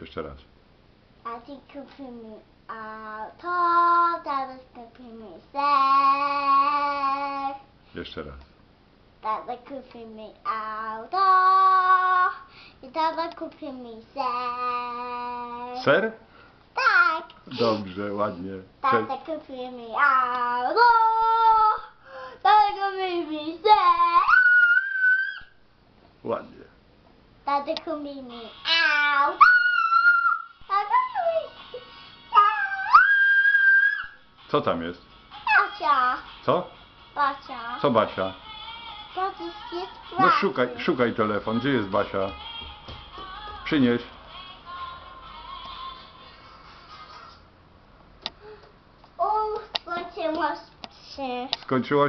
Jeszcze raz. Tati kupi mi auto, tata kupi mi ser. Jeszcze raz. Tata kupi mi auto i tata kupi mi ser. Ser? Tak. Dobrze, ładnie. Prze- Tata kupi mi auto, Ładnie. Kupi mi ser. Co tam jest? Basia, Co? Basia, Co Basia? tatuś jest No szukaj, szukaj telefon. Gdzie jest Basia? Przynieś. O, skończyłaś się. Skończyło